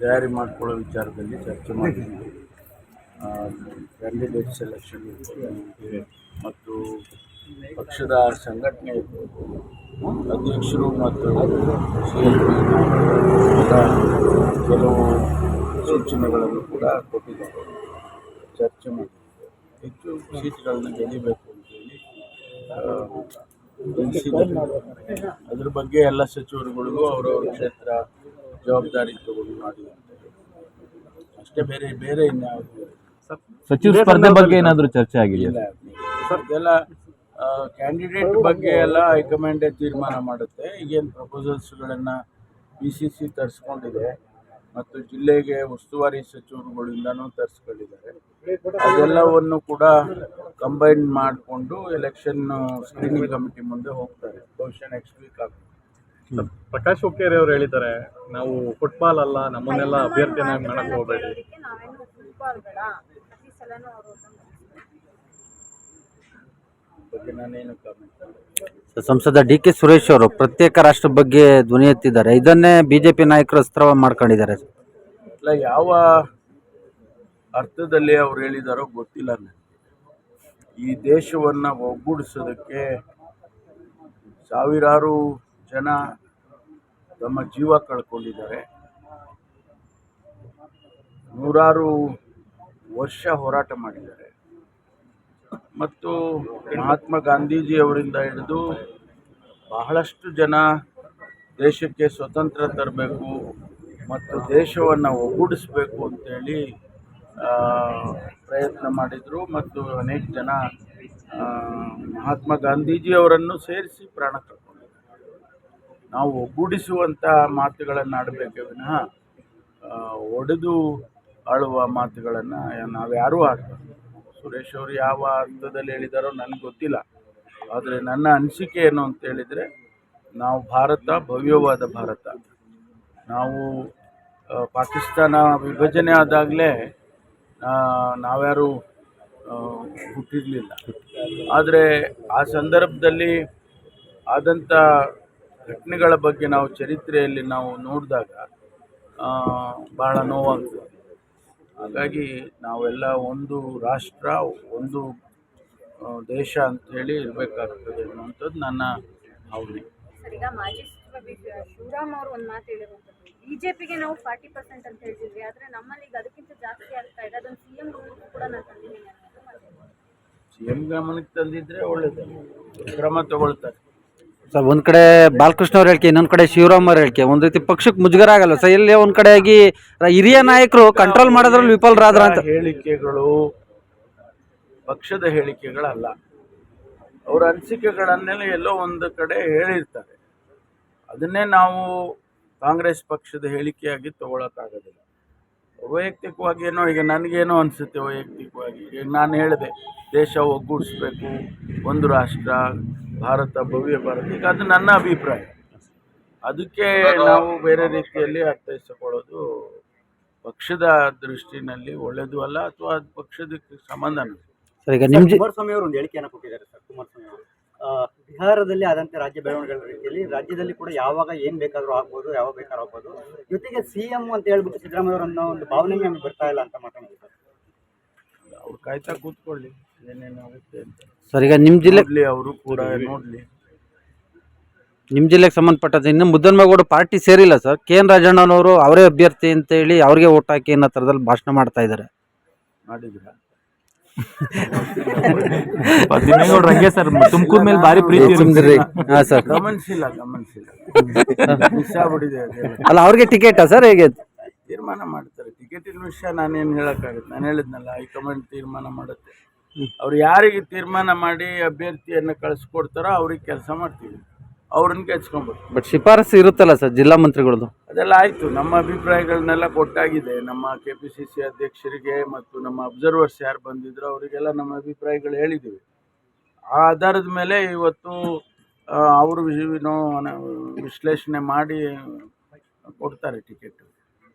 ತಯಾರಿ ಮಾಡಿಕೊಳ್ಳೋ ವಿಚಾರದಲ್ಲಿ ಚರ್ಚೆ ಮಾಡಿದ್ವಿ ಕ್ಯಾಂಡಿಡೇಟ್ ಸೆಲೆಕ್ಷನ್ ಮತ್ತು ಪಕ್ಷದ ಸಂಘಟನೆ ಅಧ್ಯಕ್ಷರು ಮತ್ತು ಕೆಲವು ಸೂಚನೆಗಳನ್ನು ಕೂಡ ಕೊಟ್ಟಿದ್ದಾರೆ. ಚರ್ಚೆ ಮಾಡಿದ್ದಾರೆ. ಹೆಚ್ಚು ಸೀಟ್ಗಳನ್ನ ಗೆಲ್ಲಬೇಕು ಅಂತೇಳಿ ತಿಳಿಸಿದ್ದಾರೆ. ಅದ್ರ ಬಗ್ಗೆ ಎಲ್ಲ ಸಚಿವರುಗಳಿಗೂ ಅವರವ್ರ ಕ್ಷೇತ್ರ ಜವಾಬ್ದಾರಿ ತಗೊಂಡು ಮಾಡಿ ಅಷ್ಟೇ ಬೇರೆ ಬೇರೆ ಇನ್ಯಾವುದು ಸಚಿವ ಸ್ಪರ್ಧೆ ಬಗ್ಗೆ ಏನಾದರೂ ಚರ್ಚೆ ಆಗಿದೆಯಾ? ಸರ್ ಇದೆಲ್ಲ ಕ್ಯಾಂಡಿಡೇಟ್ ಬಗ್ಗೆ ಎಲ್ಲ ಹೈಕಮಾಂಡೇ ತೀರ್ಮಾನ ಮಾಡುತ್ತೆ. ಈಗೇನು ಪ್ರಪೋಸಲ್ಸ್ಗಳನ್ನು ಬಿ ಸಿ ಸಿ ತರಿಸ್ಕೊಂಡಿದೆ. ಮತ್ತು ಜಿಲ್ಲೆಗೆ ಉಸ್ತುವಾರಿ ಸಚಿವರುಗಳಿಂದನೂ ತರಿಸ್ಕೊಂಡಿದ್ದಾರೆ. ಅದೆಲ್ಲವನ್ನು ಕೂಡ ಕಂಬೈನ್ ಮಾಡಿಕೊಂಡು ಎಲೆಕ್ಷನ್ ಸ್ಕ್ರೀನಿಂಗ್ ಕಮಿಟಿ ಮುಂದೆ ಹೋಗ್ತಾರೆ. ಬಹುಶಃ ನೆಕ್ಸ್ಟ್ ವೀಕ್ ಆಗ್ತದೆ ಪ್ರಕಾಶ್ ಹುಕ್ಕೇರಿ ಅವರು ಹೇಳಿದ್ದಾರೆ ನಾವು ಫುಟ್ಬಾಲ್ ಅಲ್ಲ ನಮ್ಮನ್ನೆಲ್ಲ ಅಭ್ಯರ್ಥಿಯಾಗಿ ಮಾಡಕ್ ಹೋಗಬೇಡಿ. ಸಂಸದ ಡಿ ಕೆ ಸುರೇಶ್ ಅವರು ಪ್ರತ್ಯೇಕ ರಾಷ್ಟ್ರ ಬಗ್ಗೆ ಧ್ವನಿ ಎತ್ತಿದ್ದಾರೆ. ಇದನ್ನೇ ಬಿಜೆಪಿ ನಾಯಕರು ಅಸ್ತ್ರ ಮಾಡ್ಕೊಂಡಿದ್ದಾರೆ ಇಲ್ಲ ಯಾವ ಅರ್ಥದಲ್ಲಿ ಅವ್ರು ಹೇಳಿದಾರೋ ಗೊತ್ತಿಲ್ಲ ನನಗೆ. ಈ ದೇಶವನ್ನು ಒಗ್ಗೂಡಿಸೋದಕ್ಕೆ ಸಾವಿರಾರು ಜನ ತಮ್ಮ ಜೀವ ಕಳ್ಕೊಂಡಿದ್ದಾರೆ. ನೂರಾರು ವರ್ಷ ಹೋರಾಟ ಮಾಡಿದ್ದಾರೆ. ಮತ್ತು ಮಹಾತ್ಮ ಗಾಂಧೀಜಿ ಅವರಿಂದ ಹಿಡಿದು ಬಹಳಷ್ಟು ಜನ ದೇಶಕ್ಕೆ ಸ್ವತಂತ್ರ ತರಬೇಕು ಮತ್ತು ದೇಶವನ್ನು ಒಗ್ಗೂಡಿಸ್ಬೇಕು ಅಂತೇಳಿ ಪ್ರಯತ್ನ ಮಾಡಿದರು ಮತ್ತು ಅನೇಕ ಜನ ಮಹಾತ್ಮ ಗಾಂಧೀಜಿಯವರನ್ನು ಸೇರಿಸಿ ಪ್ರಾಣ ಕಳ್ಕೊಂಡಿದ್ದಾರೆ ನಾವು ಒಗ್ಗೂಡಿಸುವಂಥ ಮಾತುಗಳನ್ನು ಆಡಬೇಕೇ ವಿನಃ ಒಡೆದು ಆಳುವ ಮಾತುಗಳನ್ನು ನಾವ್ಯಾರೂ ಆಡಬಾರ್ದು. ಸುರೇಶ್ ಅವರು ಯಾವ ಅರ್ಥದಲ್ಲಿ ಹೇಳಿದಾರೋ ನನಗೆ ಗೊತ್ತಿಲ್ಲ. ಆದರೆ ನನ್ನ ಅನಿಸಿಕೆ ಏನು ಅಂತ ಹೇಳಿದರೆ, ನಾವು ಭಾರತ, ಭವ್ಯವಾದ ಭಾರತ. ನಾವು ಪಾಕಿಸ್ತಾನ ವಿಭಜನೆ ಆದಾಗಲೇ ನಾವ್ಯಾರು ಹುಟ್ಟಿರಲಿಲ್ಲ. ಆದರೆ ಆ ಸಂದರ್ಭದಲ್ಲಿ ಆದಂಥ ಘಟನೆಗಳ ಬಗ್ಗೆ ನಾವು ಚರಿತ್ರೆಯಲ್ಲಿ ನಾವು ನೋಡಿದಾಗ ಭಾಳ ನೋವಾಗ್ತದೆ. ಹಾಗಾಗಿ ನಾವೆಲ್ಲ ಒಂದು ರಾಷ್ಟ್ರ ಒಂದು ದೇಶ ಹೇಳಿ ಇರಬೇಕಾಗ್ತದೆ ಅನ್ನುವಂಥದ್ದು ನನ್ನ ಭಾವನೆ. ಈಗ ಮಾಜಿ ಸಚಿವ ಶಿವರಾಮ್ ಅವರು ಒಂದು ಮಾತು ಹೇಳಿರುವಂಥದ್ದು. ಬಿಜೆಪಿಗೆ ನಾವು ಫಾರ್ಟಿ ಪರ್ಸೆಂಟ್ ಅಂತ ಹೇಳ್ತಿದ್ವಿ ಆದರೆ ನಮ್ಮಲ್ಲಿ ಈಗ ಅದಕ್ಕಿಂತ ಜಾಸ್ತಿ ಆಗ್ತಾ ಇದೆ. ಅದನ್ನು ಸಿ ಎಂ ಕೂಡ ನಾನು ತಂದಿದ್ದೀನಿ. ಸಿ ಎಂ ಗಮನಕ್ಕೆ ತಂದಿದ್ರೆ ಒಳ್ಳೇದು. ಕ್ರಮ ತಗೊಳ್ತಾರೆ. ಸರ್, ಒಂದ್ ಕಡೆ ಬಾಲಕೃಷ್ಣ ಅವ್ರ ಹೇಳಿಕೆ, ಇನ್ನೊಂದ್ ಕಡೆ ಶಿವರಾಮ್ ಅವ್ರ ಹೇಳಿಕೆ, ಒಂದ್ ರೀತಿ ಪಕ್ಷಕ್ಕೆ ಮುಜುಗರ ಆಗಲ್ಲ ಸರ್. ಇಲ್ಲಿ ಒಂದ್ ಕಡೆಯಾಗಿ ಹಿರಿಯ ನಾಯಕರು ಕಂಟ್ರೋಲ್ ಮಾಡೋದ್ರಲ್ಲಿ ವಿಫಲರಾದ್ರ ಅಂತ. ಹೇಳಿಕೆಗಳು ಪಕ್ಷದ ಹೇಳಿಕೆಗಳಲ್ಲ. ಅವರ ಅನಿಸಿಕೆಗಳನ್ನೆಲ್ಲ ಎಲ್ಲೋ ಒಂದು ಕಡೆ ಹೇಳಿರ್ತಾರೆ. ಅದನ್ನೇ ನಾವು ಕಾಂಗ್ರೆಸ್ ಪಕ್ಷದ ಹೇಳಿಕೆಯಾಗಿ ತಗೊಳಕ್ಕಾಗೋದಿಲ್ಲ. ವೈಯಕ್ತಿಕವಾಗಿ ಏನೋ, ಈಗ ನನಗೇನೋ ಅನಿಸುತ್ತೆ ವೈಯಕ್ತಿಕವಾಗಿ. ಈಗ ನಾನು ಹೇಳಿದೆ, ದೇಶ ಒಗ್ಗೂಡಿಸ್ಬೇಕು, ಒಂದು ರಾಷ್ಟ್ರ ಭಾರತ ಭವ್ಯ ಭಾರತ. ಈಗ ಅದು ನನ್ನ ಅಭಿಪ್ರಾಯ. ಅದಕ್ಕೆ ನಾವು ಬೇರೆ ರೀತಿಯಲ್ಲಿ ಅರ್ಥೈಸಿಕೊಳ್ಳೋದು ಪಕ್ಷದ ದೃಷ್ಟಿನಲ್ಲಿ ಒಳ್ಳೆಯದು ಅಲ್ಲ ಅಥವಾ ಅದು ಪಕ್ಷದಕ್ಕೆ ಸಂಬಂಧನೂ. ಸರ್ ಈಗ ನಿಮ್ ಜಿ- ಕುಮಾರಸ್ವಾಮಿ ಅವರು ಒಂದು ಹೇಳಿಕೆಯನ್ನು ಕೊಟ್ಟಿದ್ದಾರೆ ಸರ್ ಕುಮಾರಸ್ವಾಮಿ ಅವರು. ಆ, ಬಿಹಾರದಲ್ಲಿ ಆದಂತೆ ರಾಜ್ಯ ಬೆಳವಣಿಗೆಗಳ ರೀತಿಯಲ್ಲಿ ರಾಜ್ಯದಲ್ಲಿ ಕೂಡ ಯಾವಾಗ ಏನ್ ಬೇಕಾದ್ರೂ ಆಗ್ಬೋದು ಯಾವಾಗ ಬೇಕಾದ್ರೂ ಆಗ್ಬೋದು. ಜೊತೆಗೆ ಸಿಎಂ ಅಂತ ಹೇಳ್ಬಿಟ್ಟು ಸಿದ್ದರಾಮಯ್ಯ ಅವರನ್ನ ಒಂದು ಭಾವನೆ ನಮಗೆ ಬರ್ತಾ ಇಲ್ಲ ಅಂತ ಮಾತನಾಡಿದ್ದಾರೆ ಅವ್ರು ಕಾಯ್ತಾ ಕೂತ್ಕೊಳ್ಳಿ. ಏನೇನಾಗುತ್ತೆ ಅಂತ. ಸರ್ ಈಗ ನಿಮ್ ಜಿಲ್ಲೆ ನೋಡ್ಲಿ ಅವರು ಕೂಡ ನೋಡ್ಲಿ. ನಿಮ್ಮ ಜಿಲ್ಲೆಗೆ ಸಂಬಂಧಪಟ್ಟಂತೆ ಇನ್ನು ಮುದ್ದನ್ಮೇಗೌಡ ಪಾರ್ಟಿ ಸೇರಿಲ್ಲ ಸರ್. ಕೆ ಎನ್ ರಾಜಣ್ಣನವರು ಅವರೇ ಅಭ್ಯರ್ಥಿ ಅಂತ ಹೇಳಿ ಅವ್ರಿಗೆ ಓಟ್ ಹಾಕಿ ಅನ್ನೋ ಥರದಲ್ಲಿ ಭಾಷಣ ಮಾಡ್ತಾ ಇದ್ದಾರೆ. ಮಾಡಿದ್ರ? ದಿನೇಗೌಡ್ರು ಹಂಗೆ ಸರ್ ತುಮಕೂರ್ ಮೇಲೆ ಭಾರಿ ಪ್ರೀತಿ ಇರುತ್ತೆ. ಸುಮ್ನಿರಿ. ಹಾ ಸರ್. ಗಮನಿಸಿಲ್ಲ ಗಮನಿಸಿಲ್ಲ. ಮಿಸ್ ಆಗ್ಬಿಟ್ಟಿದೆ ಅದೆಲ್ಲ ಅಲ್ಲ ಅವ್ರಿಗೆ ಟಿಕೆಟಾ ಸರ್ ಹೇಗೆ? ತೀರ್ಮಾನ ಮಾಡ್ತಾರೆ. ಟಿಕೆಟಿನ ವಿಷಯ ನಾನೇನು ಹೇಳೋಕ್ಕಾಗುತ್ತೆ? ನಾನು ಹೇಳಿದ್ನಲ್ಲ ಹೈಕಮಾಂಡ್ ತೀರ್ಮಾನ ಮಾಡುತ್ತೆ. ಅವ್ರು ಯಾರಿಗೆ ತೀರ್ಮಾನ ಮಾಡಿ ಅಭ್ಯರ್ಥಿಯನ್ನು ಕಳಿಸ್ಕೊಡ್ತಾರೋ ಅವ್ರಿಗೆ ಕೆಲಸ ಮಾಡ್ತೀವಿ. ಅವ್ರನ್ನ ಗೆಲ್ಸ್ಕೊಂಡ್ಬಿಡ್ತೀವಿ ಬಟ್ ಶಿಫಾರಸು ಇರುತ್ತಲ್ಲ ಸರ್ ಜಿಲ್ಲಾ ಮಂತ್ರಿಗಳದ್ದು? ಅದೆಲ್ಲ ಆಯಿತು. ನಮ್ಮ ಅಭಿಪ್ರಾಯಗಳನ್ನೆಲ್ಲ ಕೊಟ್ಟಾಗಿದೆ. ನಮ್ಮ ಕೆ ಪಿ ಸಿ ಸಿ ಅಧ್ಯಕ್ಷರಿಗೆ ಮತ್ತು ನಮ್ಮ ಅಬ್ಸರ್ವರ್ಸ್ ಯಾರು ಬಂದಿದ್ರು ಅವರಿಗೆಲ್ಲ ನಮ್ಮ ಅಭಿಪ್ರಾಯಗಳು ಹೇಳಿದ್ದೀವಿ ಆ ಆಧಾರದ ಮೇಲೆ ಇವತ್ತು ಅವರು ವಿಶ್ಲೇಷಣೆ ಮಾಡಿ ಕೊಡ್ತಾರೆ ticket.